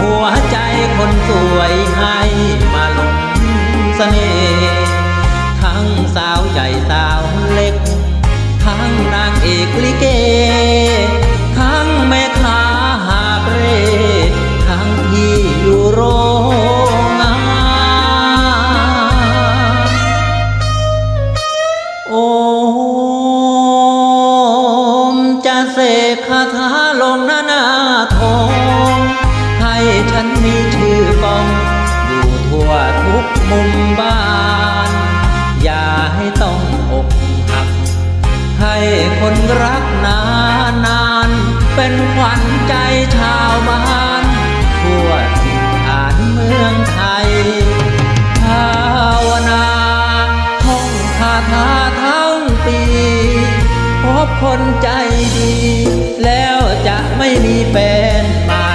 หัวใจคนสวยให้มาหลงเสน่ห์ทั้งสาวใหญ่สาวเล็ก ทั้งนางเอกลิเก ทั้งแม่ค้าหาเร่ ทั้งที่อยู่โรงงานโอมจะเสกคาถา มุมบ้าน อย่าให้ต้องอกหัก ให้คนรักนานนาน เป็นขวัญใจชาวบ้าน ทั่วถิ่นฐานเมืองไทย ภาวนาท่องคาถาทั้งปี พบคนใจดี แล้วจะไม่มีแฟนใหม่